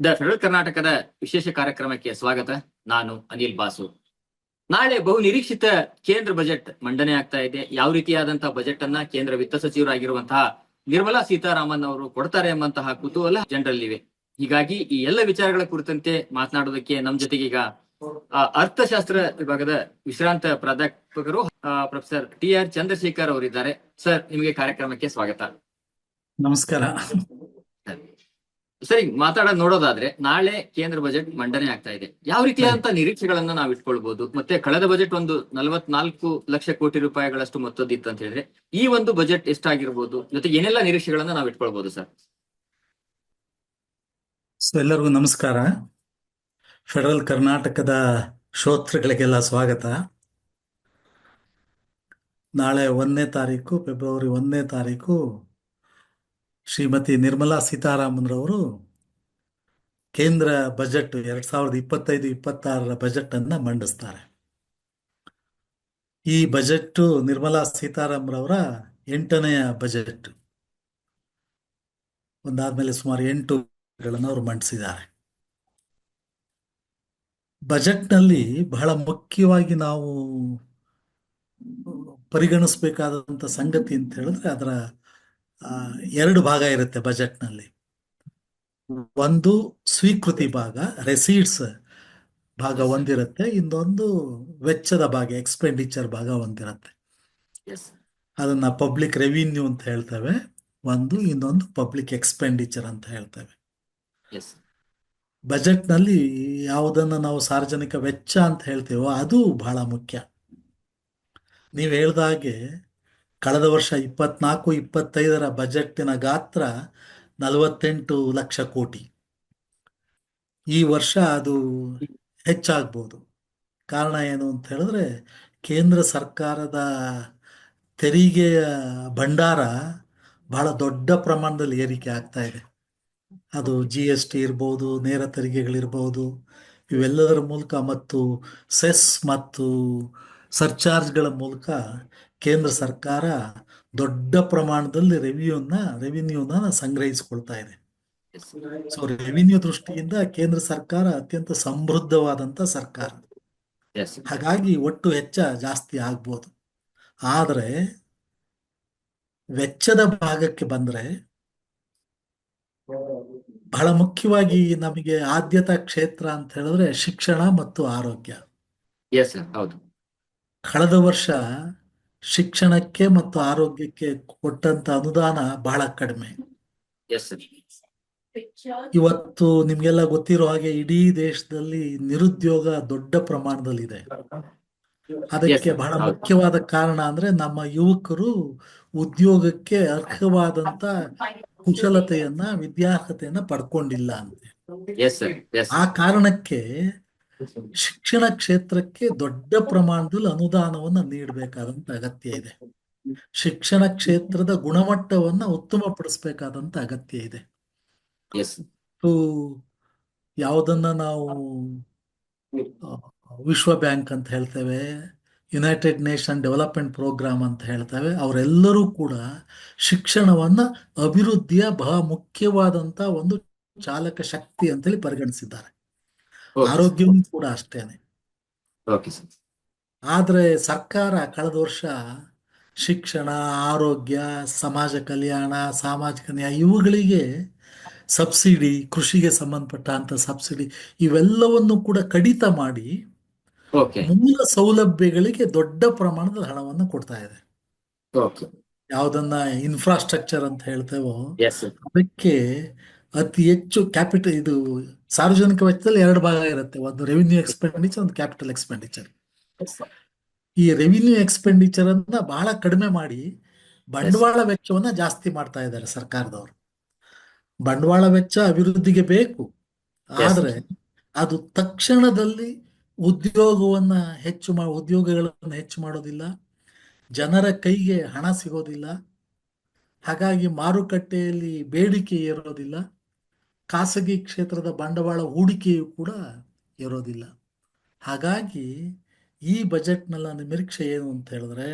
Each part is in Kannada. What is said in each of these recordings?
ದ ಫೆಡರಲ್ ಕರ್ನಾಟಕದ ವಿಶೇಷ ಕಾರ್ಯಕ್ರಮಕ್ಕೆ ಸ್ವಾಗತ. ನಾನು ಅನಿಲ್ ಬಾಸು. ನಾಳೆ ಬಹು ನಿರೀಕ್ಷಿತ ಕೇಂದ್ರ ಬಜೆಟ್ ಮಂಡನೆ ಆಗ್ತಾ ಇದೆ. ಯಾವ ರೀತಿಯಾದಂತಹ ಬಜೆಟ್ ಅನ್ನ ಕೇಂದ್ರ ವಿತ್ತ ಸಚಿವರಾಗಿರುವಂತಹ ನಿರ್ಮಲಾ ಸೀತಾರಾಮನ್ ಅವರು ಕೊಡ್ತಾರೆ ಎಂಬಂತಹ ಕುತೂಹಲ ಜನರಲ್ಲಿವೆ. ಹೀಗಾಗಿ ಈ ಎಲ್ಲ ವಿಚಾರಗಳ ಕುರಿತಂತೆ ಮಾತನಾಡೋದಕ್ಕೆ ನಮ್ಮ ಜೊತೆಗೆ ಈಗ ಅರ್ಥಶಾಸ್ತ್ರ ವಿಭಾಗದ ವಿಶ್ರಾಂತ ಪ್ರಾಧ್ಯಾಪಕರು ಪ್ರೊಫೆಸರ್ ಟಿ ಆರ್ ಚಂದ್ರಶೇಖರ್ ಅವರಿದ್ದಾರೆ. ಸರ್, ನಿಮಗೆ ಕಾರ್ಯಕ್ರಮಕ್ಕೆ ಸ್ವಾಗತ. ನಮಸ್ಕಾರ. ಸರಿ ಮಾತಾಡೋದು ನೋಡೋದಾದ್ರೆ ನಾಳೆ ಕೇಂದ್ರ ಬಜೆಟ್ ಮಂಡನೆ ಆಗ್ತಾ ಇದೆ. ಯಾವ ರೀತಿಯಾದಂತಹ ನಿರೀಕ್ಷೆಗಳನ್ನ ನಾವು ಇಟ್ಕೊಳ್ಬಹುದು ಮತ್ತೆ ಕಳೆದ ಬಜೆಟ್ ಒಂದು ನಲವತ್ನಾಲ್ಕು ಲಕ್ಷ ಕೋಟಿ ರೂಪಾಯಿಗಳಷ್ಟು ಮೊತ್ತದಿತ್ತು ಅಂತ ಹೇಳಿದ್ರೆ ಈ ಒಂದು ಬಜೆಟ್ ಎಷ್ಟಾಗಿರ್ಬೋದು? ಜೊತೆಗೆ ಏನೆಲ್ಲ ನಿರೀಕ್ಷೆಗಳನ್ನ ನಾವು ಇಟ್ಕೊಳ್ಬಹುದು ಸರ್? ಸೊ ಎಲ್ಲರಿಗೂ ನಮಸ್ಕಾರ. ಫೆಡರಲ್ ಕರ್ನಾಟಕದ ಶ್ರೋತೃಗಳಿಗೆಲ್ಲ ಸ್ವಾಗತ. ನಾಳೆ ಒಂದನೇ ತಾರೀಕು ಫೆಬ್ರವರಿ ಒಂದನೇ ತಾರೀಕು ಶ್ರೀಮತಿ ನಿರ್ಮಲಾ ಸೀತಾರಾಮನ್ರವರು ಕೇಂದ್ರ ಬಜೆಟ್ ಎರಡ್ ಸಾವಿರದ ಇಪ್ಪತ್ತೈದು, ಇಪ್ಪತ್ತಾರರ ಬಜೆಟ್ ಅನ್ನ ಮಂಡಿಸ್ತಾರೆ. ಈ ಬಜೆಟ್ ನಿರ್ಮಲಾ ಸೀತಾರಾಮನ್ರವರ ಎಂಟನೆಯ ಬಜೆಟ್. ಒಂದಾದ್ಮೇಲೆ ಸುಮಾರು ಎಂಟು ಗಳನ್ನು ಅವರು ಮಂಡಿಸಿದ್ದಾರೆ. ಬಜೆಟ್ನಲ್ಲಿ ಬಹಳ ಮುಖ್ಯವಾಗಿ ನಾವು ಪರಿಗಣಿಸಬೇಕಾದಂತ ಸಂಗತಿ ಅಂತ ಹೇಳಿದ್ರೆ ಅದರ ಎರಡು ಭಾಗ ಇರುತ್ತೆ ಬಜೆಟ್ನಲ್ಲಿ. ಒಂದು ಸ್ವೀಕೃತಿ ಭಾಗ ರೆಸೀಟ್ಸ್ ಭಾಗ ಒಂದಿರುತ್ತೆ ಇನ್ನೊಂದು ವೆಚ್ಚದ ಭಾಗ ಎಕ್ಸ್ಪೆಂಡಿಚರ್ ಭಾಗ ಒಂದಿರುತ್ತೆ. ಅದನ್ನ ಪಬ್ಲಿಕ್ ರೆವಿನ್ಯೂ ಅಂತ ಹೇಳ್ತೇವೆ ಒಂದು ಇನ್ನೊಂದು ಪಬ್ಲಿಕ್ ಎಕ್ಸ್ಪೆಂಡಿಚರ್ ಅಂತ ಹೇಳ್ತೇವೆ. ಬಜೆಟ್ ಬಜೆಟ್ನಲ್ಲಿ ಯಾವುದನ್ನು ನಾವು ಸಾರ್ವಜನಿಕ ವೆಚ್ಚ ಅಂತ ಹೇಳ್ತೇವೋ ಅದು ಬಹಳ ಮುಖ್ಯ. ನೀವು ಹೇಳ್ದ ಹಾಗೆ ಕಳೆದ ವರ್ಷ ಇಪ್ಪತ್ನಾಲ್ಕು, ಇಪ್ಪತ್ತೈದರ ಬಜೆಟ್ಟಿನ ಗಾತ್ರ ನಲವತ್ತೆಂಟು ಲಕ್ಷ ಕೋಟಿ. ಈ ವರ್ಷ ಅದು ಹೆಚ್ಚಾಗ್ಬೋದು. ಕಾರಣ ಏನು ಅಂತ ಹೇಳಿದ್ರೆ, ಕೇಂದ್ರ ಸರ್ಕಾರದ ತೆರಿಗೆಯ ಭಂಡಾರ ಬಹಳ ದೊಡ್ಡ ಪ್ರಮಾಣದಲ್ಲಿ ಏರಿಕೆ ಆಗ್ತಾ ಇದೆ. ಅದು ಜಿ ಎಸ್ ಟಿ ಇರ್ಬೋದು, ನೇರ ತೆರಿಗೆಗಳಿರ್ಬೋದು, ಇವೆಲ್ಲದರ ಮೂಲಕ ಮತ್ತು ಸೆಸ್ ಮತ್ತು ಸರ್ಚಾರ್ಜ್ಗಳ ಮೂಲಕ ಕೇಂದ್ರ ಸರ್ಕಾರ ದೊಡ್ಡ ಪ್ರಮಾಣದಲ್ಲಿ ರೆವಿನ್ಯೂನ ರೆವಿನ್ಯೂನ ಸಂಗ್ರಹಿಸಿಕೊಳ್ತಾ ಇದೆ. ಸೊ ರೆವಿನ್ಯೂ ದೃಷ್ಟಿಯಿಂದ ಕೇಂದ್ರ ಸರ್ಕಾರ ಅತ್ಯಂತ ಸಮೃದ್ಧವಾದಂತ ಸರ್ಕಾರ. ಹಾಗಾಗಿ ಒಟ್ಟು ವೆಚ್ಚ ಜಾಸ್ತಿ ಆಗ್ಬೋದು. ಆದರೆ ವೆಚ್ಚದ ಭಾಗಕ್ಕೆ ಬಂದ್ರೆ ಬಹಳ ಮುಖ್ಯವಾಗಿ ನಮಗೆ ಆದ್ಯತಾ ಕ್ಷೇತ್ರ ಅಂತ ಹೇಳಿದ್ರೆ ಶಿಕ್ಷಣ ಮತ್ತು ಆರೋಗ್ಯ. ಹೌದು. ಕಳೆದ ವರ್ಷ ಶಿಕ್ಷಣಕ್ಕೆ ಮತ್ತು ಆರೋಗ್ಯಕ್ಕೆ ಕೊಟ್ಟಂತ ಅನುದಾನ ಬಹಳ ಕಡಿಮೆ. ಇವತ್ತು ನಿಮ್ಗೆಲ್ಲ ಗೊತ್ತಿರೋ ಹಾಗೆ ಇಡೀ ದೇಶದಲ್ಲಿ ನಿರುದ್ಯೋಗ ದೊಡ್ಡ ಪ್ರಮಾಣದಲ್ಲಿ ಇದೆ ಅದಕ್ಕೆ ಬಹಳ ಮುಖ್ಯವಾದ ಕಾರಣ ಅಂದ್ರೆ ನಮ್ಮ ಯುವಕರು ಉದ್ಯೋಗಕ್ಕೆ ಅರ್ಹವಾದಂತ ಕುಶಲತೆಯನ್ನ ವಿದ್ಯಾರ್ಹತೆಯನ್ನ ಪಡ್ಕೊಂಡಿಲ್ಲ ಅಂತೆ. ಆ ಕಾರಣಕ್ಕೆ ಶಿಕ್ಷಣ ಕ್ಷೇತ್ರಕ್ಕೆ ದೊಡ್ಡ ಪ್ರಮಾಣದಲ್ಲಿ ಅನುದಾನವನ್ನ ನೀಡಬೇಕಾದಂತ ಅಗತ್ಯ ಇದೆ. ಶಿಕ್ಷಣ ಕ್ಷೇತ್ರದ ಗುಣಮಟ್ಟವನ್ನ ಉತ್ತಮಪಡಿಸಬೇಕಾದಂತ ಅಗತ್ಯ ಇದೆ. ಯಾವುದನ್ನ ನಾವು ವಿಶ್ವ ಬ್ಯಾಂಕ್ ಅಂತ ಹೇಳ್ತೇವೆ ಯುನೈಟೆಡ್ ನೇಷನ್ ಡೆವಲಪ್ಮೆಂಟ್ ಪ್ರೋಗ್ರಾಮ್ ಅಂತ ಹೇಳ್ತೇವೆ ಅವರೆಲ್ಲರೂ ಕೂಡ ಶಿಕ್ಷಣವನ್ನ ಅಭಿವೃದ್ಧಿಯ ಬಹಳ ಮುಖ್ಯವಾದಂತ ಒಂದು ಚಾಲಕ ಶಕ್ತಿ ಅಂತೇಳಿ ಪರಿಗಣಿಸಿದ್ದಾರೆ. ಆರೋಗ್ಯವೂ ಕೂಡ ಅಷ್ಟೇನೆ. ಓಕೆ ಸರ್ ಆದ್ರೆ ಸರ್ಕಾರ ಕಳೆದ ವರ್ಷ ಶಿಕ್ಷಣ ಆರೋಗ್ಯ ಸಮಾಜ ಕಲ್ಯಾಣ ಸಾಮಾಜಿಕ ನ್ಯಾಯ ಇವುಗಳಿಗೆ ಸಬ್ಸಿಡಿ ಕೃಷಿಗೆ ಸಂಬಂಧಪಟ್ಟಂತ ಸಬ್ಸಿಡಿ ಇವೆಲ್ಲವನ್ನು ಕೂಡ ಕಡಿತ ಮಾಡಿ ಓಕೆ ಮೂಲ ಸೌಲಭ್ಯಗಳಿಗೆ ದೊಡ್ಡ ಪ್ರಮಾಣದ ಹಣವನ್ನು ಕೊಡ್ತಾ ಇದೆ. ಓಕೆ ಯಾವುದನ್ನ ಇನ್ಫ್ರಾಸ್ಟ್ರಕ್ಚರ್ ಅಂತ ಹೇಳ್ತೇವೋ ಅದಕ್ಕೆ ಅತಿ ಹೆಚ್ಚು ಕ್ಯಾಪಿಟಲ್ ಇದು ಸಾರ್ವಜನಿಕ ವೆಚ್ಚದಲ್ಲಿ ಎರಡು ಭಾಗ ಇರುತ್ತೆ. ಒಂದು ರೆವಿನ್ಯೂ ಎಕ್ಸ್ಪೆಂಡಿಚರ್ ಒಂದು ಕ್ಯಾಪಿಟಲ್ ಎಕ್ಸ್ಪೆಂಡಿಚರ್ ಈ ರೆವಿನ್ಯೂ ಎಕ್ಸ್ಪೆಂಡಿಚರ್ ಅನ್ನ ಬಹಳ ಕಡಿಮೆ ಮಾಡಿ ಬಂಡವಾಳ ವೆಚ್ಚವನ್ನ ಜಾಸ್ತಿ ಮಾಡ್ತಾ ಇದ್ದಾರೆ ಸರ್ಕಾರದವರು. ಬಂಡವಾಳ ವೆಚ್ಚ ಅಭಿವೃದ್ಧಿಗೆ ಬೇಕು. ಆದ್ರೆ ಅದು ತಕ್ಷಣದಲ್ಲಿ ಉದ್ಯೋಗವನ್ನ ಹೆಚ್ಚು ಮಾ ಉದ್ಯೋಗಗಳನ್ನು ಹೆಚ್ಚು ಮಾಡೋದಿಲ್ಲ. ಜನರ ಕೈಗೆ ಹಣ ಸಿಗೋದಿಲ್ಲ. ಹಾಗಾಗಿ ಮಾರುಕಟ್ಟೆಯಲ್ಲಿ ಬೇಡಿಕೆ ಏರೋದಿಲ್ಲ. ಖಾಸಗಿ ಕ್ಷೇತ್ರದ ಬಂಡವಾಳ ಹೂಡಿಕೆಯು ಕೂಡ ಇರೋದಿಲ್ಲ ಹಾಗಾಗಿ ಈ ಬಜೆಟ್ನಲ್ಲಿ ನನ್ನ ನಿರೀಕ್ಷೆ ಏನು ಅಂತ ಹೇಳಿದ್ರೆ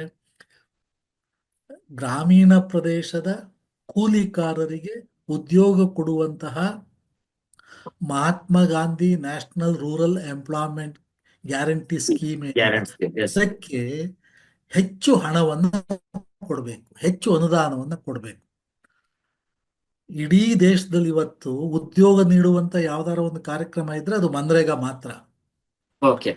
ಗ್ರಾಮೀಣ ಪ್ರದೇಶದ ಕೂಲಿಕಾರರಿಗೆ ಉದ್ಯೋಗ ಕೊಡುವಂತಹ Mahatma Gandhi national rural employment guarantee scheme ಹೆಚ್ಚು ಹಣವನ್ನು ಕೊಡಬೇಕು ಹೆಚ್ಚು ಅನುದಾನವನ್ನು ಕೊಡಬೇಕು. ಇಡೀ ದೇಶದಲ್ಲಿ ಇವತ್ತು ಉದ್ಯೋಗ ನೀಡುವಂತ ಯಾವ್ದಾರ ಒಂದು ಕಾರ್ಯಕ್ರಮ ಇದ್ರೆ ಅದು ಮನ್ರೇಗಾ ಮಾತ್ರ. ಓಕೆ.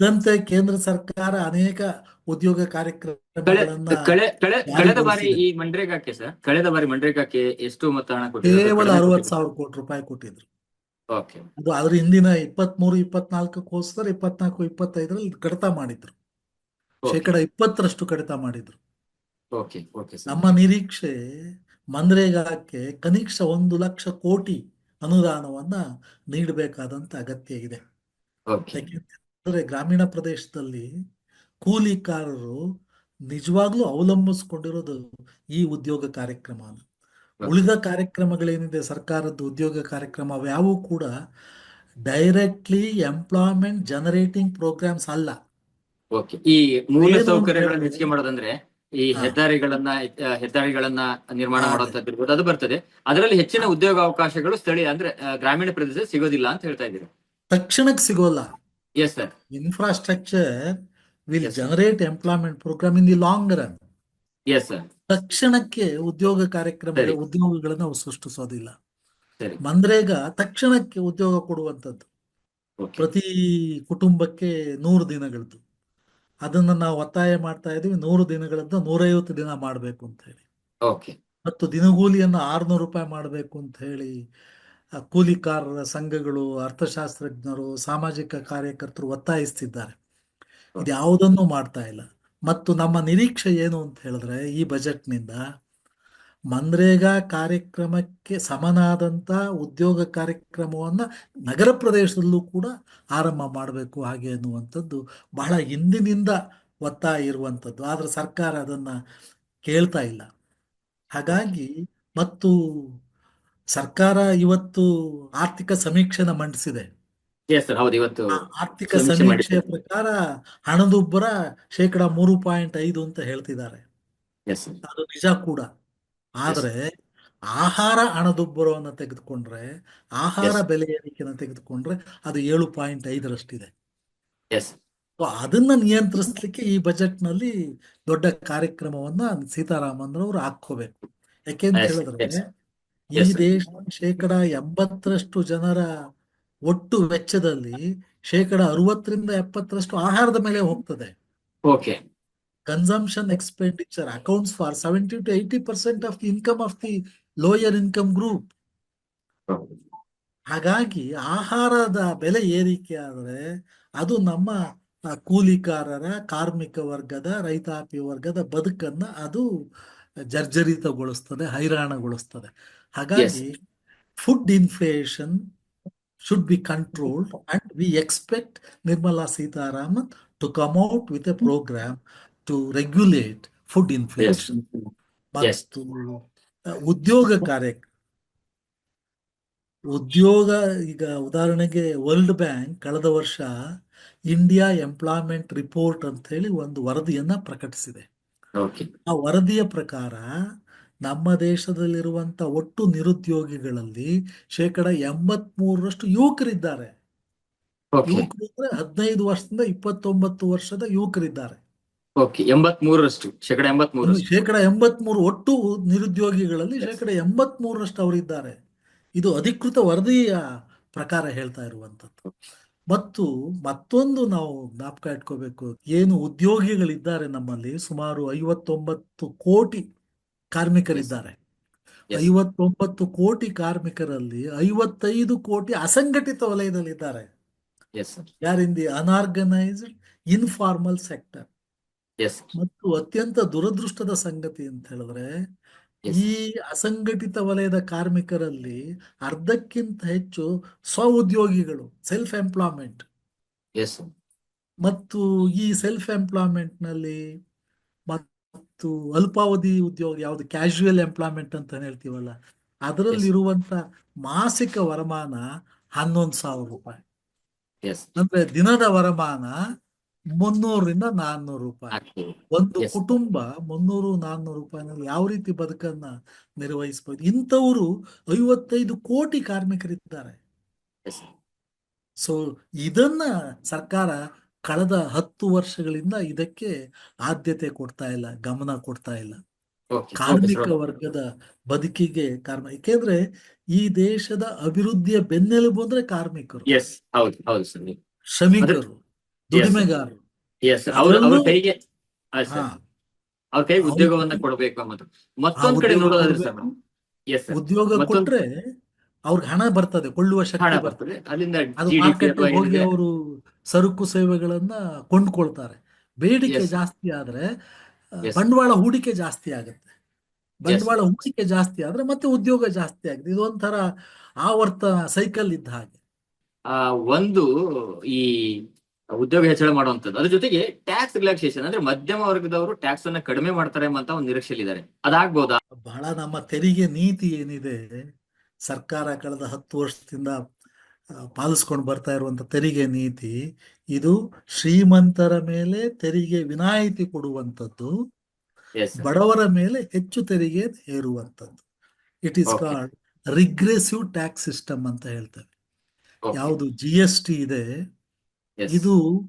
ಇದಂತೆ ಕೇಂದ್ರ ಸರ್ಕಾರ ಅನೇಕ ಉದ್ಯೋಗ ಕಾರ್ಯಕ್ರಮ ಕಾರ್ಯಕ್ರಮಗಳನ್ನ ಕಳೆ ಕಳೆ ಕಳೆದ ಬಾರಿ ಈ ಮನ್ರೇಗಾಕ್ಕೆ ಸರ್? ಕಳೆದ ಬಾರಿ ಮನ್ರೇಗಾಕ್ಕೆ ಎಷ್ಟು ಮೊತ್ತ ಹಣ ಕೊಟ್ಟಿದ್ರು? ಕೇವಲ ಅರವತ್ ಸಾವಿರ ಕೋಟಿ ರೂಪಾಯಿ ಕೊಟ್ಟಿದ್ರು. ಓಕೆ. ಅದು ಅದ್ರ ಹಿಂದಿನ ಇಪ್ಪತ್ಮೂರು ಇಪ್ಪತ್ನಾಲ್ಕಕ್ಕೋಸ್ಕರ ಇಪ್ಪತ್ನಾಲ್ಕು ಇಪ್ಪತ್ತೈದರಲ್ಲಿ ಕಡಿತ ಮಾಡಿದ್ರು. ಶೇಕಡ ಇಪ್ಪತ್ತರಷ್ಟು ಕಡಿತ ಮಾಡಿದ್ರು. Okay okay sir. ನಮ್ಮ ನಿರೀಕ್ಷೆ ಮನ್ರೇಗಾಕ್ಕೆ ಕನಿಷ್ಠ ಒಂದು ಲಕ್ಷ ಕೋಟಿ ಅನುದಾನವನ್ನ ನೀಡಬೇಕಾದಂತ ಅಗತ್ಯ ಇದೆ. ಯಾಕೆಂದ್ರೆ ಗ್ರಾಮೀಣ ಪ್ರದೇಶದಲ್ಲಿ ಕೂಲಿಕಾರರು ನಿಜವಾಗ್ಲೂ ಅವಲಂಬಿಸ್ಕೊಂಡಿರೋದು ಈ ಉದ್ಯೋಗ ಕಾರ್ಯಕ್ರಮ ಉಳಿದ ಕಾರ್ಯಕ್ರಮಗಳೇನಿದೆ ಸರ್ಕಾರದ ಉದ್ಯೋಗ ಕಾರ್ಯಕ್ರಮ ಅವ್ಯಾವೂ ಕೂಡ ಡೈರೆಕ್ಟ್ಲಿ ಎಂಪ್ಲಾಯ್ಮೆಂಟ್ ಜನರೇಟಿಂಗ್ ಪ್ರೋಗ್ರಾಮ್ಸ್ ಅಲ್ಲ. ಈ ಮೂಲ ಸೌಕರ್ಯಗಳನ್ನು ಹೆಚ್ಚಿಗೆ ಮಾಡೋದಂದ್ರೆ ಈ. ಹೆದ್ದಾರಿಗಳನ್ನ ಹೆದ್ದಾರಿಗಳನ್ನ ನಿರ್ಮಾಣ ಮಾಡುವಂತದ್ದಿರ್ಬೋದು. ಮಾಡುವಂತದ್ದು ಅದು ಬರ್ತದೆ. ಅದರಲ್ಲಿ ಹೆಚ್ಚಿನ ಉದ್ಯೋಗ ಅವಕಾಶಗಳು ಸ್ಥಳೀಯ ಅಂದ್ರೆ ಗ್ರಾಮೀಣ ಪ್ರದೇಶ ಸಿಗೋದಿಲ್ಲ ಅಂತ ಹೇಳ್ತಾ ಇದ್ದೀರಿ? ತಕ್ಷಣಕ್ಕೆ ಸಿಗೋಲ್ಲ. Yes sir infrastructure will generate employment program in the long run yes sir ತಕ್ಷಣಕ್ಕೆ ಉದ್ಯೋಗ ಕಾರ್ಯಕ್ರಮ. ಉದ್ಯೋಗಗಳನ್ನ ಅವು ಸೃಷ್ಟಿಸೋದಿಲ್ಲ. ಸರಿ. ಮನ್ರೇಗಾ ತಕ್ಷಣಕ್ಕೆ ಉದ್ಯೋಗ ಕೊಡುವಂತದ್ದು ಪ್ರತಿ ಕುಟುಂಬಕ್ಕೆ ನೂರು ದಿನಗಳದ್ದು ಅದನ್ನ ನಾವು ಒತ್ತಾಯ ಮಾಡ್ತಾ ಇದೀವಿ ನೂರು ದಿನಗಳಿಂದ ನೂರೈವತ್ತು ದಿನ ಮಾಡಬೇಕು ಅಂತ ಹೇಳಿ. ಮತ್ತು ದಿನಗೂಲಿಯನ್ನು ಆರ್ನೂರು ರೂಪಾಯಿ ಮಾಡಬೇಕು ಅಂತ ಹೇಳಿ ಆ, ಕೂಲಿಕಾರರ ಸಂಘಗಳು ಅರ್ಥಶಾಸ್ತ್ರಜ್ಞರು ಸಾಮಾಜಿಕ ಕಾರ್ಯಕರ್ತರು ಒತ್ತಾಯಿಸ್ತಿದ್ದಾರೆ. ಇದ್ಯಾವುದನ್ನು ಮಾಡ್ತಾ ಇಲ್ಲ. ಮತ್ತು ನಮ್ಮ ನಿರೀಕ್ಷೆ ಏನು ಅಂತ ಹೇಳಿದ್ರೆ ಈ ಬಜೆಟ್ನಿಂದ ಮನ್ರೇಗಾ ಕಾರ್ಯಕ್ರಮಕ್ಕೆ ಸಮನಾದಂತ ಉದ್ಯೋಗ ಕಾರ್ಯಕ್ರಮವನ್ನ ನಗರ ಪ್ರದೇಶದಲ್ಲೂ ಕೂಡ ಆರಂಭ ಮಾಡಬೇಕು ಹಾಗೆ ಅನ್ನುವಂಥದ್ದು ಬಹಳ ಹಿಂದಿನಿಂದ ಒತ್ತಾಯ ಇರುವಂಥದ್ದು. ಆದರೆ ಸರ್ಕಾರ ಅದನ್ನ ಕೇಳ್ತಾ ಇಲ್ಲ. ಹಾಗಾಗಿ ಮತ್ತು ಸರ್ಕಾರ ಇವತ್ತು ಆರ್ಥಿಕ ಸಮೀಕ್ಷೆನ ಮಂಡಿಸಿದೆ. ಆರ್ಥಿಕ ಸಮೀಕ್ಷೆ ಸಮೀಕ್ಷೆಯ ಪ್ರಕಾರ ಹಣದುಬ್ಬರ ಶೇಕಡ ಮೂರು ಪಾಯಿಂಟ್ ಐದು ಅಂತ ಹೇಳ್ತಿದ್ದಾರೆ. ಅದು ನಿಜ ಕೂಡ. ಆದ್ರೆ ಆಹಾರ ಹಣದುಬ್ಬರವನ್ನು ತೆಗೆದುಕೊಂಡ್ರೆ ಆಹಾರ. ಬೆಲೆ ಏರಿಕೆಯನ್ನು ತೆಗೆದುಕೊಂಡ್ರೆ ಅದು ಏಳು ಪಾಯಿಂಟ್ ಐದರಷ್ಟಿದೆ ಅದನ್ನ ನಿಯಂತ್ರಿಸಲಿಕ್ಕೆ ಈ ಬಜೆಟ್ನಲ್ಲಿ ದೊಡ್ಡ ಕಾರ್ಯಕ್ರಮವನ್ನ ಸೀತಾರಾಮನ್ ಅವರು ಹಾಕೋಬೇಕು ಯಾಕೆಂತ ಅಂತ ಹೇಳಿದ್ರೆ. ಈ. ದೇಶ ಶೇಕಡ ಎಂಬತ್ತರಷ್ಟು ಜನರ ಒಟ್ಟು ವೆಚ್ಚದಲ್ಲಿ ಶೇಕಡ ಅರವತ್ತರಿಂದ ಎಪ್ಪತ್ತರಷ್ಟು ಆಹಾರದ ಮೇಲೆ ಹೋಗ್ತದೆ okay consumption expenditure accounts for 70 to 80 percent of the income of the lower income group. ಹಾಗಾಗಿ ಆಹಾರದ ಬೆಲೆ ಏರಿಕೆ ಆದರೆ ಅದು ನಮ್ಮ ಕೂಲಿಕಾರರ ಕಾರ್ಮಿಕ ವರ್ಗದ ರೈತಾಪಿ ವರ್ಗದ ಬದುಕನ್ನ ಅದು ಜರ್ಜರಿತಗೊಳಿಸ್ತದೆ ಹೈರಾಣಗೊಳಿಸ್ತದೆ ಹಾಗಾಗಿ food inflation should be controlled and we expect Nirmala Sitharaman to come out with a program to regulate food yes inflation Yes. ಮತ್ತು ಅಹ್, ಉದ್ಯೋಗ ಕಾರ್ಯಕ್ರಮ ಉದ್ಯೋಗ ಈಗ ಉದಾಹರಣೆಗೆ ವರ್ಲ್ಡ್ ಬ್ಯಾಂಕ್ ಕಳೆದ ವರ್ಷ ಇಂಡಿಯಾ ಎಂಪ್ಲಾಯ್ಮೆಂಟ್ ರಿಪೋರ್ಟ್ ಅಂತ ಹೇಳಿ ಒಂದು ವರದಿಯನ್ನ ಪ್ರಕಟಿಸಿದೆ. ಆ ವರದಿಯ ಪ್ರಕಾರ ನಮ್ಮ ದೇಶದಲ್ಲಿರುವಂತ ಒಟ್ಟು ನಿರುದ್ಯೋಗಿಗಳಲ್ಲಿ ಶೇಕಡ ಎಂಬತ್ ಮೂರರಷ್ಟು ಯುವಕರಿದ್ದಾರೆ ಯುವಕರು ಅಂದ್ರೆ ಹದಿನೈದು ವರ್ಷದಿಂದ ಇಪ್ಪತ್ತೊಂಬತ್ತು ವರ್ಷದ ಯುವಕರಿದ್ದಾರೆ. ಓಕೆ ಎಂಬತ್ ಮೂರರಷ್ಟು ಶೇಕಡ ಎಂಬತ್ ಮೂರರಷ್ಟು ಶೇಕಡ ಎಂಬತ್ಮೂರು ಒಟ್ಟು ನಿರುದ್ಯೋಗಿಗಳಲ್ಲಿ ಶೇಕಡ ಎಂಬತ್ಮೂರರಷ್ಟು ಅವರಿದ್ದಾರೆ. ಇದು ಅಧಿಕೃತ ವರದಿಯ ಪ್ರಕಾರ ಹೇಳ್ತಾ ಇರುವಂತದ್ದು ಮತ್ತು ಮತ್ತೊಂದು ನಾವು ಜ್ಞಾಪಕ ಇಟ್ಕೋಬೇಕು. ಏನು ಉದ್ಯೋಗಿಗಳಿದ್ದಾರೆ ನಮ್ಮಲ್ಲಿ? ಸುಮಾರು ಐವತ್ತೊಂಬತ್ತು ಕೋಟಿ ಕಾರ್ಮಿಕರಿದ್ದಾರೆ. ಐವತ್ತೊಂಬತ್ತು ಕೋಟಿ ಕಾರ್ಮಿಕರಲ್ಲಿ ಐವತ್ತೈದು ಕೋಟಿ ಅಸಂಘಟಿತ ವಲಯದಲ್ಲಿದ್ದಾರೆ. ಯಾರಿಂದ ಅನ್ಆರ್ಗನೈಸ್ಡ್ ಇನ್ಫಾರ್ಮಲ್ ಸೆಕ್ಟರ್. ಮತ್ತು ಅತ್ಯಂತ ದುರದೃಷ್ಟದ ಸಂಗತಿ ಅಂತ ಹೇಳಿದ್ರೆ. ಈ ಅಸಂಘಟಿತ ವಲಯದ ಕಾರ್ಮಿಕರಲ್ಲಿ ಅರ್ಧಕ್ಕಿಂತ ಹೆಚ್ಚು ಸ್ವಉದ್ಯೋಗಿಗಳು ಸೆಲ್ಫ್ ಎಂಪ್ಲಾಯ್ಮೆಂಟ್ ಎಸ್ ಮತ್ತು ಈ ಸೆಲ್ಫ್ ಎಂಪ್ಲಾಯ್ಮೆಂಟ್ನಲ್ಲಿ ಮತ್ತು ಅಲ್ಪಾವಧಿ ಉದ್ಯೋಗ ಯಾವುದು ಕ್ಯಾಶುಯಲ್ ಎಂಪ್ಲಾಯ್ಮೆಂಟ್ ಅಂತ ಹೇಳ್ತೀವಲ್ಲ ಅದರಲ್ಲಿ ಇರುವಂತ ಮಾಸಿಕ ವರಮಾನ ಹನ್ನೊಂದು ಸಾವಿರ ರೂಪಾಯಿ. ಎಸ್ ಅಂದ್ರೆ ದಿನದ ವರಮಾನ ಮುನ್ನೂರರಿಂದ ನಾನ್ನೂರು ರೂಪಾಯಿ. ಒಂದು ಕುಟುಂಬ ಮುನ್ನೂರು ನಾನ್ನೂರು ರೂಪಾಯಿನಲ್ಲಿ ಯಾವ ರೀತಿ ಬದುಕನ್ನ ನಿರ್ವಹಿಸಬಹುದು ಇಂಥವರು ಐವತ್ತೈದು ಕೋಟಿ ಕಾರ್ಮಿಕರಿದ್ದಾರೆ. ಸೊ ಇದನ್ನ ಸರ್ಕಾರ ಕಳೆದ ಹತ್ತು ವರ್ಷಗಳಿಂದ ಇದಕ್ಕೆ ಆದ್ಯತೆ ಕೊಡ್ತಾ ಇಲ್ಲ ಗಮನ ಕೊಡ್ತಾ ಇಲ್ಲ. ಕಾರ್ಮಿಕ ವರ್ಗದ ಬದುಕಿಗೆ ಕಾರಣ ಯಾಕೆಂದ್ರೆ ಈ ದೇಶದ ಅಭಿವೃದ್ಧಿಯ ಬೆನ್ನೆಲುಬು ಅಂದ್ರೆ ಕಾರ್ಮಿಕರು. ಶ್ರಮಿಕರು. ಎಸ್ ಅವ್ರ ಅವ್ರ ಕೈಗೆ ಅವ್ರ ಕೈಗೆ ಉದ್ಯೋಗವನ್ನ ಕೊಡಬೇಕು ಅನ್ನೋದು. ಮತ್ತೊಂದ್ ಕಡೆ ಉದ್ಯೋಗ ನೋಡೋದಾದ್ರೆ ಸರ್ ಎಸ್ ಉದ್ಯೋಗ ಕೊಟ್ರೆ ಅವ್ರಿಗೆ ಹಣ ಬರ್ತದೆ ಕೊಳ್ಳುವ ಶಕ್ತಿ ಬರ್ತದೆ. ಅಲ್ಲಿಂದ ಹೋಗಿ ಅವರು ಸರಕು ಸೇವೆಗಳನ್ನ ಕೊಂಡ್ಕೊಳ್ತಾರೆ. ಬೇಡಿಕೆ ಜಾಸ್ತಿ ಆದ್ರೆ ಬಂಡವಾಳ ಹೂಡಿಕೆ ಜಾಸ್ತಿ ಆಗುತ್ತೆ. ಬಂಡವಾಳ ಹೂಡಿಕೆ ಜಾಸ್ತಿ ಆದ್ರೆ ಮತ್ತೆ ಉದ್ಯೋಗ ಜಾಸ್ತಿ ಆಗುತ್ತೆ ಇದೊಂಥರ ಆವರ್ತ ಸೈಕಲ್ ಇದ್ದ ಹಾಗೆ. ಆ ಒಂದು ಈ ಉದ್ಯೋಗ ಹೆಚ್ಚಳ ಮಾಡುವಂತದ್ದು ಅದ್ರ ಜೊತೆಗೆ ಟ್ಯಾಕ್ಸ್ ರಿಲ್ಯಾಕ್ಸೇಷನ್ ಅಂದ್ರೆ ಮಧ್ಯಮ ವರ್ಗದವರು ಟ್ಯಾಕ್ಸ್ ಅನ್ನ ಕಡಿಮೆ ಮಾಡ್ತಾರೆ ಅಂತ ಒಂದು ನಿರೀಕ್ಷೆಯಲ್ಲಿದ್ದಾರೆ. ಅದಾಗ್ಬೋದಾ? ಬಹಳ ನಮ್ಮ ತೆರಿಗೆ ನೀತಿ ಏನಿದೆ ಸರ್ಕಾರ ಕಳೆದ ಹತ್ತು ವರ್ಷದಿಂದ ಪಾಲಿಸ್ಕೊಂಡು ಬರ್ತಾ ಇರುವಂತ ತೆರಿಗೆ ನೀತಿ ಇದು ಶ್ರೀಮಂತರ ಮೇಲೆ ತೆರಿಗೆ ವಿನಾಯಿತಿ ಕೊಡುವಂಥದ್ದು ಬಡವರ ಮೇಲೆ ಹೆಚ್ಚು ತೆರಿಗೆ ಹೇರುವಂಥದ್ದು it is. Called regressive tax system ಅಂತ ಹೇಳ್ತೇವೆ ಯಾವುದು ಜಿ ಎಸ್ ಟಿ ಇದೆ ಇದು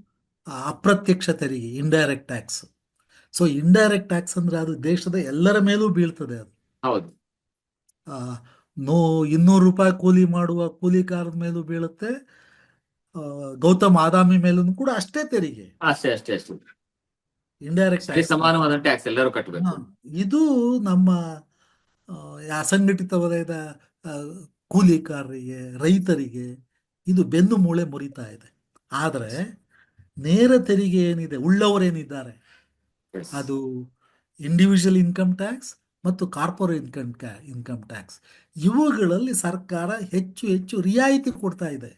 ಅಪ್ರತ್ಯಕ್ಷ ತೆರಿಗೆ indirect tax so indirect tax ಅಂದ್ರೆ ಅದು ದೇಶದ ಎಲ್ಲರ ಮೇಲೂ ಬೀಳ್ತದೆ ಅದು. ಹೌದು. ಆ, ನೋ ಇನ್ನೂರು ರೂಪಾಯಿ ಕೂಲಿ ಮಾಡುವ ಕೂಲಿಕಾರರ ಮೇಲೂ ಬೀಳುತ್ತೆ. ಗೌತಮ್ ಆದಾಮಿ ಮೇಲೂ ಕೂಡ ಅಷ್ಟೇ ತೆರಿಗೆ. ಅಷ್ಟೇ ಅಷ್ಟೇ ಅಷ್ಟೇ. ಇಂಡೈರೆಕ್ಟ್ ಸಮಾನವಾದ ಟ್ಯಾಕ್ಸ್ ಎಲ್ಲರೂ ಕಟ್ಟಬೇಕು ಇದು ನಮ್ಮ ಅಸಂಘಟಿತ ವಲಯದ ಕೂಲಿಕಾರರಿಗೆ ರೈತರಿಗೆ ಇದು ಬೆನ್ನು ಮೂಳೆ ಮುರಿತಾ ಇದೆ. ಆದರೆ ನೇರ ತೆರಿಗೆ ಏನಿದೆ ಉಳ್ಳವರೇನಿದ್ದಾರೆ. ಅದು ಇಂಡಿವಿಜುವಲ್ ಇನ್ಕಮ್ ಟ್ಯಾಕ್ಸ್ ಮತ್ತು ಕಾರ್ಪೊರೇಟ್ ಇನ್ಕಮ್ ಇನ್ಕಮ್ ಟ್ಯಾಕ್ಸ್ ಇವುಗಳಲ್ಲಿ ಸರ್ಕಾರ ಹೆಚ್ಚು ಹೆಚ್ಚು ರಿಯಾಯಿತಿ ಕೊಡ್ತಾ ಇದೆ.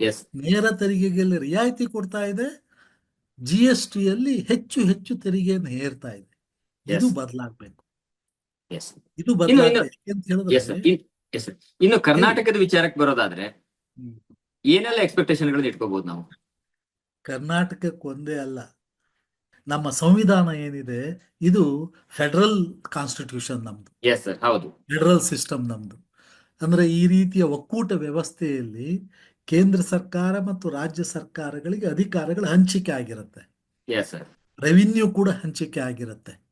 ಎಸ್ ನೇರ ತೆರಿಗೆಗೆಲ್ಲ ರಿಯಾಯಿತಿ ಕೊಡ್ತಾ ಇದೆ. ಜಿ ಎಸ್ ಟಿಯಲ್ಲಿ ಹೆಚ್ಚು ಹೆಚ್ಚು ತೆರಿಗೆಯನ್ನು ಹೇರ್ತಾ ಇದೆ. ಇದು. ಬದಲಾಗಬೇಕು. ಇದು ಬದಲಾಗಬೇಕು ಇನ್ನು ಕರ್ನಾಟಕದ ವಿಚಾರಕ್ಕೆ ಬರೋದಾದ್ರೆ. ಏನೆಲ್ಲ ಎಕ್ಸ್ಪೆಕ್ಟೇಷನ್ ಗಳನ್ನ ಇಟ್ಕೋಬಹುದು ನಾವು? ಕರ್ನಾಟಕಕ್ಕೆ ಒಂದೇ ಅಲ್ಲ ನಮ್ಮ ಸಂವಿಧಾನ ಏನಿದೆ ಇದು ಫೆಡರಲ್ ಕಾನ್ಸ್ಟಿಟ್ಯೂಷನ್ ನಮ್ದು. ಎಸ್ ಸರ್ ಹೌದು. ಫೆಡರಲ್ ಸಿಸ್ಟಮ್ ನಮ್ದು. ಅಂದ್ರೆ ಈ ರೀತಿಯ ಒಕ್ಕೂಟ ವ್ಯವಸ್ಥೆಯಲ್ಲಿ ಕೇಂದ್ರ ಸರ್ಕಾರ ಮತ್ತು ರಾಜ್ಯ ಸರ್ಕಾರಗಳಿಗೆ ಅಧಿಕಾರಗಳು ಹಂಚಿಕೆ ಆಗಿರುತ್ತೆ. ರೆವಿನ್ಯೂ ಕೂಡ ಹಂಚಿಕೆ ಆಗಿರುತ್ತೆ.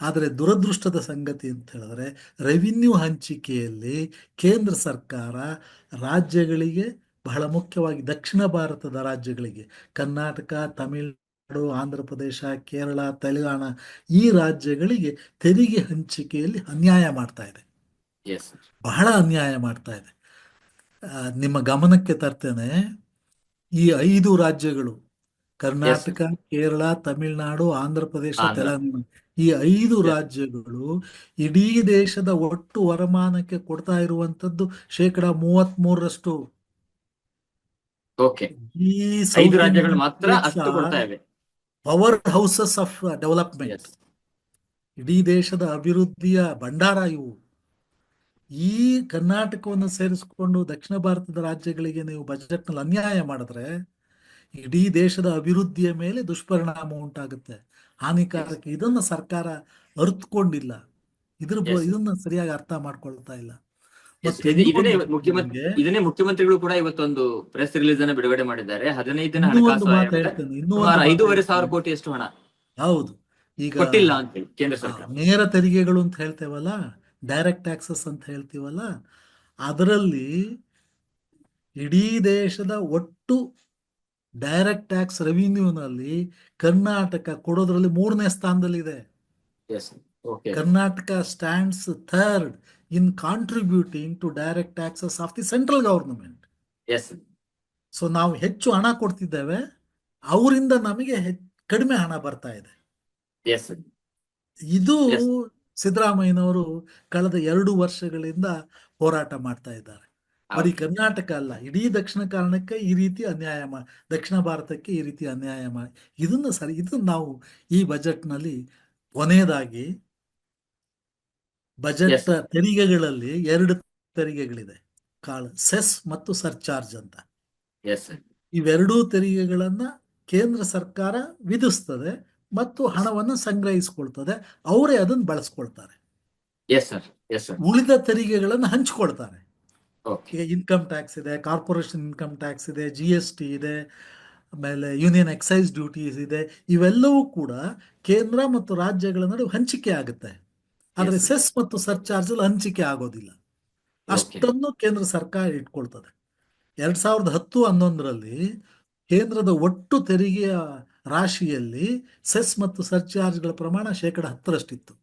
ಆದರೆ ದುರದೃಷ್ಟದ ಸಂಗತಿ ಅಂತ ಹೇಳಿದ್ರೆ ರೆವಿನ್ಯೂ ಹಂಚಿಕೆಯಲ್ಲಿ ಕೇಂದ್ರ ಸರ್ಕಾರ ರಾಜ್ಯಗಳಿಗೆ ಬಹಳ ಮುಖ್ಯವಾಗಿ ದಕ್ಷಿಣ ಭಾರತದ ರಾಜ್ಯಗಳಿಗೆ ಕರ್ನಾಟಕ ತಮಿಳುನಾಡು ಆಂಧ್ರ ಪ್ರದೇಶ ಕೇರಳ ತೆಲಂಗಾಣ ಈ ರಾಜ್ಯಗಳಿಗೆ ತೆರಿಗೆ ಹಂಚಿಕೆಯಲ್ಲಿ ಅನ್ಯಾಯ ಮಾಡ್ತಾ ಇದೆ. ಬಹಳ ಅನ್ಯಾಯ ಮಾಡ್ತಾ ಇದೆ. ನಿಮ್ಮ ಗಮನಕ್ಕೆ ತರ್ತೇನೆ ಈ ಐದು ರಾಜ್ಯಗಳು ಕರ್ನಾಟಕ ಕೇರಳ ತಮಿಳುನಾಡು ಆಂಧ್ರ ಪ್ರದೇಶ. ತೆಲಂಗಾಣ ಈ ಐದು ರಾಜ್ಯಗಳು ಇಡೀ ದೇಶದ ಒಟ್ಟು ವರಮಾನಕ್ಕೆ ಕೊಡ್ತಾ ಇರುವಂತದ್ದು ಶೇಕಡ ಮೂವತ್ತ್ ಮೂರರಷ್ಟು ಓಕೆ ಐದು ರಾಜ್ಯಗಳು ಮಾತ್ರ ಅಷ್ಟು ಕೊಡ್ತಾ ಇವೆ. ಪವರ್ ಹೌಸಸ್ ಆಫ್ ಡೆವಲಪ್ಮೆಂಟ್ ಇಡೀ ದೇಶದ ಅಭಿವೃದ್ಧಿಯ ಭಂಡಾರ ಇವು. ಈ ಕರ್ನಾಟಕವನ್ನು ಸೇರಿಸಿಕೊಂಡು ದಕ್ಷಿಣ ಭಾರತದ ರಾಜ್ಯಗಳಿಗೆ ನೀವು ಬಜೆಟ್ನಲ್ಲಿ ಅನ್ಯಾಯ ಮಾಡಿದ್ರೆ ಇಡೀ ದೇಶದ ಅಭಿವೃದ್ಧಿಯ ಮೇಲೆ ದುಷ್ಪರಿಣಾಮ ಉಂಟಾಗುತ್ತೆ. ಹಾನಿಕಾರಕ ಇದನ್ನ ಸರ್ಕಾರ ಅರ್ಥಕೊಂಡಿಲ್ಲ ಇದ್ರ ಇದನ್ನ ಸರಿಯಾಗಿ ಅರ್ಥ ಮಾಡ್ಕೊಳ್ತಾ ಇಲ್ಲ. ಇದನ್ನೇ ಮುಖ್ಯಮಂತ್ರಿ ಇದನ್ನೇ ಮುಖ್ಯಮಂತ್ರಿಗಳು ಕೂಡ ಇವತ್ತೊಂದು ಪ್ರೆಸ್ ರಿಲೀಸ್ ಅನ್ನ ಬಿಡುಗಡೆ ಮಾಡಿದ್ದಾರೆ ಹದಿನೈದು ದಿನ ಇನ್ನೂ ಒಂದು ಹಣಕಾಸು ಐದೂವರೆ ಸಾವಿರ. ಕೋಟಿ ಎಷ್ಟು ಹಣ ಹೌದು. ಈಗ ಕೊಟ್ಟಿಲ್ಲ ಅಂತ ಹೇಳಿ ಕೇಂದ್ರ ಸರ್ಕಾರ. ನೇರ ತೆರಿಗೆಗಳು ಅಂತ ಹೇಳ್ತೇವಲ್ಲ ಡೈರೆಕ್ಟ್ ಟ್ಯಾಕ್ಸಸ್ ಅಂತ ಹೇಳ್ತೀವಲ್ಲ ಅದರಲ್ಲಿ ಇಡೀ ದೇಶದ ಒಟ್ಟು ಡೈರೆಕ್ಟ್ ಟ್ಯಾಕ್ಸ್ ರೆವಿನ್ಯೂನಲ್ಲಿ ಕರ್ನಾಟಕ ಕೊಡೋದ್ರಲ್ಲಿ ಮೂರನೇ ಸ್ಥಾನದಲ್ಲಿದೆ. Karnataka stands third in contributing to direct taxes of the central government. Yes so ನಾವು ಹೆಚ್ಚು ಹಣ ಕೊಡ್ತಿದ್ದೇವೆ. ಅವರಿಂದ ನಮಗೆ ಕಡಿಮೆ ಹಣ ಬರ್ತಾ ಇದೆ. ಎಸ್ ಇದು Yes. ಸಿದ್ದರಾಮಯ್ಯನವರು ಕಳೆದ ಎರಡು ವರ್ಷಗಳಿಂದ ಹೋರಾಟ ಮಾಡ್ತಾ ಇದ್ದಾರೆ. ಬರೀ ಕರ್ನಾಟಕ ಅಲ್ಲ ಇಡೀ ದಕ್ಷಿಣ ಕಾರಣಕ್ಕೆ ಈ ರೀತಿ ಅನ್ಯಾಯ ಮಾ ದಕ್ಷಿಣ ಭಾರತಕ್ಕೆ ಈ ರೀತಿ ಅನ್ಯಾಯ ಮಾಡಿ ಇದನ್ನು ಸರಿ ಇದನ್ನು ನಾವು ಈ ಬಜೆಟ್ನಲ್ಲಿ ಕೊನೆಯದಾಗಿ ಬಜೆಟ್. ತೆರಿಗೆಗಳಲ್ಲಿ ಎರಡು ತೆರಿಗೆಗಳಿದೆ. ಕಾಳು ಸೆಸ್ ಮತ್ತು ಸರ್ಚಾರ್ಜ್ ಅಂತ. ಇವೆರಡೂ ತೆರಿಗೆಗಳನ್ನ ಕೇಂದ್ರ ಸರ್ಕಾರ ವಿಧಿಸ್ತದೆ ಮತ್ತು ಹಣವನ್ನು ಸಂಗ್ರಹಿಸಿಕೊಳ್ತದೆ. ಅವರೇ ಅದನ್ನು ಬಳಸ್ಕೊಳ್ತಾರೆ. ಉಳಿದ ತೆರಿಗೆಗಳನ್ನು ಹಂಚಿಕೊಳ್ತಾರೆ. ಈಗ ಇನ್ಕಮ್ ಟ್ಯಾಕ್ಸ್ ಇದೆ ಕಾರ್ಪೊರೇಷನ್ ಇನ್ಕಮ್ ಟ್ಯಾಕ್ಸ್ ಇದೆ ಜಿ ಎಸ್ ಟಿ ಇದೆ ಆಮೇಲೆ ಯೂನಿಯನ್ ಎಕ್ಸೈಸ್ ಡ್ಯೂಟೀಸ್ ಇದೆ. ಇವೆಲ್ಲವೂ ಕೂಡ ಕೇಂದ್ರ ಮತ್ತು ರಾಜ್ಯಗಳ ನಡುವೆ ಹಂಚಿಕೆ ಆಗುತ್ತೆ. ಆದರೆ. ಸೆಸ್ ಮತ್ತು ಸರ್ಚಾರ್ಜ್ ಹಂಚಿಕೆ ಆಗೋದಿಲ್ಲ. ಅಷ್ಟನ್ನು ಕೇಂದ್ರ ಸರ್ಕಾರ ಇಟ್ಕೊಳ್ತದೆ. ಎರಡ್ ಸಾವಿರದ ಹತ್ತು ಹನ್ನೊಂದರಲ್ಲಿ ಕೇಂದ್ರದ ಒಟ್ಟು ತೆರಿಗೆಯ ರಾಶಿಯಲ್ಲಿ ಸೆಸ್ ಮತ್ತು ಸರ್ಚಾರ್ಜ್ಗಳ ಪ್ರಮಾಣ ಶೇಕಡ ಹತ್ತರಷ್ಟಿತ್ತು.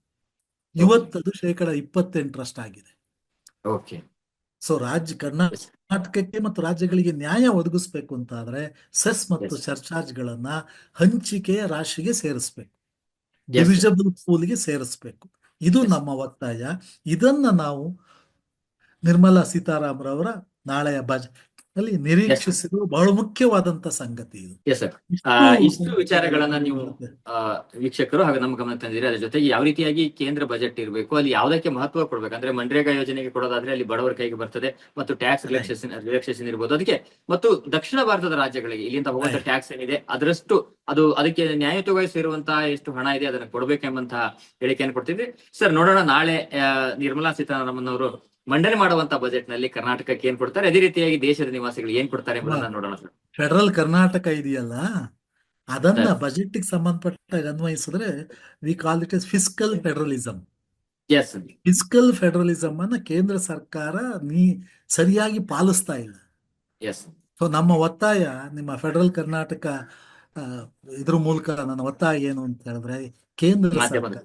ಇವತ್ತದು ಶೇಕಡ ಇಪ್ಪತ್ತೆಂಟರಷ್ಟಾಗಿದೆ. ಓಕೆ ಸೊ ರಾಜ್ಯ ಕರ್ನಾಟಕಕ್ಕೆ ಮತ್ತು ರಾಜ್ಯಗಳಿಗೆ ನ್ಯಾಯ ಒದಗಿಸ್ಬೇಕು ಅಂತ ಆದ್ರೆ ಸೆಸ್ ಮತ್ತು ಸರ್ಚಾರ್ಜ್ ಗಳನ್ನ ಹಂಚಿಕೆಯ ರಾಶಿಗೆ ಸೇರಿಸ್ಬೇಕು. ಡಿವಿಜಬಲ್ ಪೂಲ್ಗೆ ಸೇರಿಸ್ಬೇಕು. ಇದು ನಮ್ಮ ಒತ್ತಾಯ ಇದನ್ನ ನಾವು ನಿರ್ಮಲಾ ಸೀತಾರಾಮರವರ ನಾಳೆಯ ಬಜೆಟ್ ಅಲ್ಲಿ ನಿರೀಕ್ಷಿಸಿದ್ರು ಬಹಳ ಮುಖ್ಯವಾದಂತ ಸಂಗತಿ ಇದು. ಎಸ್ ಸರ್ ಇಷ್ಟು ವಿಚಾರಗಳನ್ನ ನೀವು ವೀಕ್ಷಕರು ಹಾಗೂ ನಮ್ಮ ಗಮನ ತಂದಿರಿ. ಅದ್ರ ಜೊತೆಗೆ ಯಾವ ರೀತಿಯಾಗಿ ಕೇಂದ್ರ ಬಜೆಟ್ ಇರಬೇಕು ಅಲ್ಲಿ ಯಾವುದಕ್ಕೆ ಮಹತ್ವ ಕೊಡ್ಬೇಕು? ಅಂದ್ರೆ ಮನ್ರೇಗಾ ಯೋಜನೆಗೆ ಕೊಡೋದಾದ್ರೆ ಅಲ್ಲಿ ಬಡವರ ಕೈಗೆ ಬರ್ತದೆ ಮತ್ತು ಟ್ಯಾಕ್ಸ್ ರಿಲ್ಯಾಕ್ಸೇಷನ್ ರಿಲ್ಯಾಕ್ಸೇಷನ್ ಇರ್ಬೋದು. ಅದಕ್ಕೆ ಮತ್ತು ದಕ್ಷಿಣ ಭಾರತದ ರಾಜ್ಯಗಳಿಗೆ ಇಲ್ಲಿಂದ ಹೋಗುವಂತ ಟ್ಯಾಕ್ಸ್ ಏನಿದೆ ಅದರಷ್ಟು ಅದು ಅದಕ್ಕೆ ನ್ಯಾಯಯುತವಾಗಿ ಸೇರುವಂತಹ ಎಷ್ಟು ಹಣ ಇದೆ ಅದನ್ನ ಕೊಡಬೇಕೆಂಬಂತಹ ಹೇಳಿಕೆಯನ್ನು ಕೊಡ್ತಿದ್ವಿ. ಸರ್ ನೋಡೋಣ ನಾಳೆ ನಿರ್ಮಲಾ ಸೀತಾರಾಮನ್ ಅವರು ಮಂಡನೆ ಮಾಡುವಂತ ಬಜೆಟ್ನಲ್ಲಿ ಕರ್ನಾಟಕಕ್ಕೆ ಏನ್ ಕೊಡ್ತಾರೆ? ಅದೇ ರೀತಿಯಾಗಿ ದೇಶದ ನಿವಾಸಿಗಳು ಏನ್ ಕೊಡ್ತಾರೆ ಎಂಬುದನ್ನ ನೋಡೋಣ ಸರ್. ಫೆಡರಲ್ ಕರ್ನಾಟಕ ಇದೆಯಲ್ಲ ಅದನ್ನ. ಬಜೆಟ್ ಸಂಬಂಧಪಟ್ಟಾಗ ಅನ್ವಯಿಸಿದ್ರೆ we call it is fiscal federalism yes fiscal federalism ಅನ್ನ ಕೇಂದ್ರ ಸರ್ಕಾರ ನೀ ಸರಿಯಾಗಿ ಪಾಲಿಸ್ತಾ ಇಲ್ಲ. ಎಸ್ ಸೊ ನಮ್ಮ ಒತ್ತಾಯ ನಿಮ್ಮ ಫೆಡರಲ್ ಕರ್ನಾಟಕ ಇದ್ರ ಮೂಲಕ ನನ್ನ ಒತ್ತಾಯ ಏನು ಅಂತ ಹೇಳಿದ್ರೆ ಕೇಂದ್ರ. ಸರ್ಕಾರ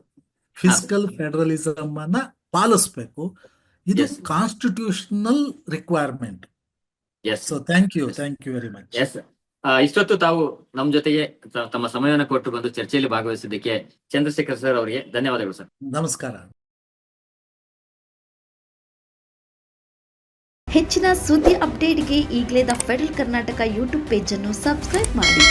ಫಿಸ್ಕಲ್ ಫೆಡರಲಿಸಂ ಅನ್ನ ಪಾಲಿಸ್ಬೇಕು. ಇದು. Constitutional requirement yes so thank you thank you very much yes ಇಷ್ಟೊತ್ತು ತಾವು ನಮ್ಮ ಜೊತೆಗೆ ತಮ್ಮ ಸಮಯವನ್ನು ಕೊಟ್ಟು ಬಂದು ಚರ್ಚೆಯಲ್ಲಿ ಭಾಗವಹಿಸಿದ್ದಕ್ಕೆ ಚಂದ್ರಶೇಖರ್ ಸರ್ ಅವರಿಗೆ ಧನ್ಯವಾದಗಳು ಸರ್. ನಮಸ್ಕಾರ. ಹೆಚ್ಚಿನ ಸುದ್ದಿ ಅಪ್ಡೇಟ್ಗೆ ಈಗಲೇ ದ ಫೆಡರಲ್ ಕರ್ನಾಟಕ ಯೂಟ್ಯೂಬ್ ಅನ್ನು ಸಬ್ಸ್ಕ್ರೈಬ್ ಮಾಡಿ.